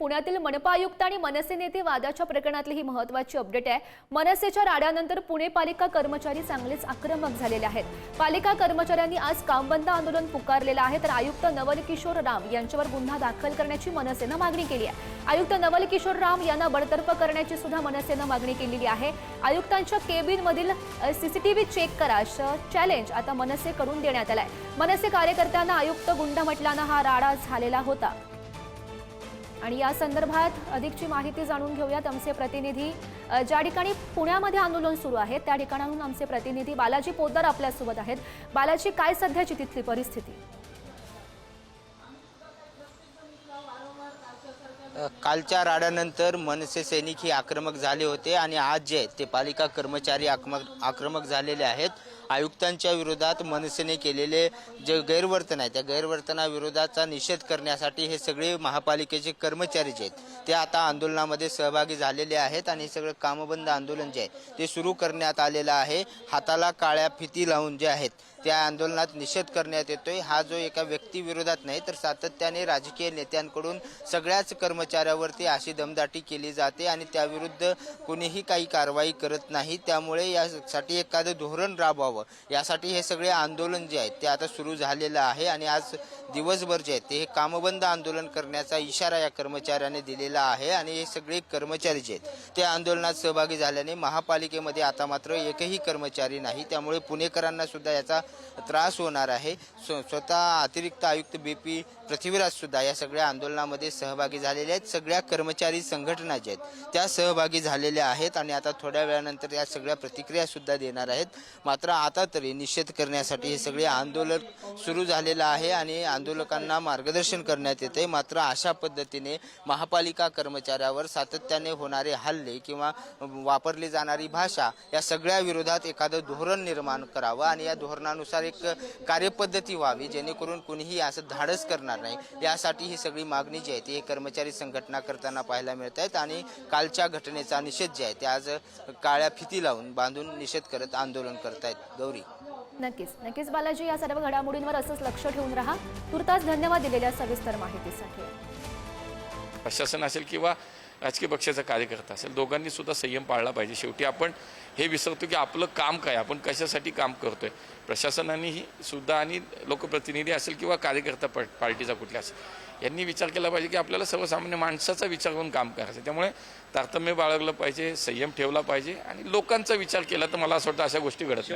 पुण्यातील मनपा आयुक्त आणि मनसे नेते वादाच्या प्रकरणातली ही महत्वाची अपडेट आहे. मनसेच्या राड्यानंतर पुणे पालिका कर्मचारी चांगलेच आक्रमक झालेले आहेत. पालिका कर्मचाऱ्यांनी आज कामबंद आंदोलन पुकारलेलं आहे. तर आयुक्त नवल किशोर राम यांच्यावर गुन्हा दाखल करण्याची मनसेनं मागणी केली आहे. आयुक्त नवल किशोर राम यांना बडतर्फ करण्याची सुद्धा मनसेनं मागणी केलेली आहे. आयुक्तांच्या केबिनमधील सीसीटीव्ही चेक करा. असं चॅलेंज आता मनसेकडून देण्यात आलाय. मनसे कार्यकर्त्यांना आयुक्त गुंड म्हटल्यानं हा राडा झालेला होता. आणि या संदर्भात अधिकची माहिती जाणून घेऊयात आमचे प्रतिनिधी. ज्या ठिकाणी पुण्यामध्ये आंदोलन सुरू आहे त्या ठिकाणाहून आमचे प्रतिनिधी बालाजी पोद्दार आपल्यासोबत आहेत. बालाजी काय सध्याची तिथली परिस्थिती? कालच्या राड्यानंतर मनसे सैनिक ही आक्रमक झाले होते आणि आज जे ते पालिका कर्मचारी आक्रमक आक्रमक झालेले आहेत. आयुक्तांच्या विरोधात मनसेने केलेले जे गैरवर्तन आहे त्या गैरवर्तनाविरोधाचा निषेध करण्यासाठी हे सगळे महापालिकेचे कर्मचारी जे आहेत. ते आता आंदोलनामध्ये सहभागी झालेले आहेत आणि हे सगळं कामबंद आंदोलन जे आहे ते सुरू करण्यात आलेलं आहे. हाताला काळ्या फिती लावून जे आहेत त्या आंदोलनात निषेध करण्यात येतोय. हा जो एका व्यक्तीविरोधात नाही तर सातत्याने राजकीय नेत्यांकडून सगळ्याच कर्मचाऱ्यावरती अशी दमदाटी केली जाते आणि त्याविरुद्ध कोणीही काही कारवाई करत नाही. त्यामुळे यासाठी एखादं धोरण राबवावं. यासाठी हे सगळे आंदोलन जे आहेत ते आता सुरू झालेलं आहे आणि आज दिवसभर जे आहेत ते हे कामबंद आंदोलन करण्याचा इशारा या कर्मचाऱ्याने दिलेला आहे आणि हे सगळे कर्मचारी जे आहेत ते आंदोलनात सहभागी झाल्याने महापालिकेमध्ये आता मात्र एकही कर्मचारी नाही. त्यामुळे पुणेकरांना सुद्धा याचा त्रास होणार आहे. स्व स्वतः अतिरिक्त आयुक्त बी पी पृथ्वीराज सुद्धा या सगळ्या आंदोलनामध्ये सहभागी झालेले आहेत. सगळ्या कर्मचारी संघटना ज्या आहेत. त्या सहभागी झालेल्या आहेत आणि आता थोड्या वेळानंतर या सगळ्या प्रतिक्रिया सुद्धा देणार आहेत. मात्र आता तरी निषेध करण्यासाठी हे सगळे आंदोलन सुरू झालेलं आहे आणि आंदोलकांना मार्गदर्शन करण्यात येते मात्र अशा पद्धतीने महापालिका कर्मचाऱ्यावर सातत्याने होणारे हल्ले किंवा वापरली जाणारी भाषा या सगळ्या विरोधात एखादं धोरण निर्माण करावं आणि या धोरणानुसार एक कार्यपद्धती व्हावी जेणेकरून कुणीही असं धाडस करणार नाही. यासाठी ही सगळी मागणी जी आहे ती हे कर्मचारी संघटना करताना पाहायला मिळत आहेत आणि कालच्या घटनेचा निषेध जे आहे ते आज काळ्या फिती लावून बांधून निषेध करत आंदोलन करतायत. गौरी. नक्कीच. नक्कीच बालाजी या सर्व घडामोडींवर असंच लक्ष ठेवून राहा. तुर्तास धन्यवाद दिलेल्या सविस्तर माहितीसाठी. प्रशासन असेल किंवा राजकीय पक्षाचा कार्यकर्ता असेल दोघांनी सुद्धा संयम पाळला पाहिजे. शेवटी आपण हे विसरतो की आपलं काम काय? आपण कशासाठी काम करतोय? प्रशासनानेही सुद्धा आणि लोकप्रतिनिधी असेल किंवा कार्यकर्ता प पार्टीचा कुठल्या असेल यांनी विचार केला पाहिजे की आपल्याला सर्वसामान्य माणसाचा विचार करून काम करायचं. त्यामुळे तारतम्य बाळगलं पाहिजे संयम ठेवला पाहिजे आणि लोकांचा विचार केला तर मला असं वाटतं अशा गोष्टी घडत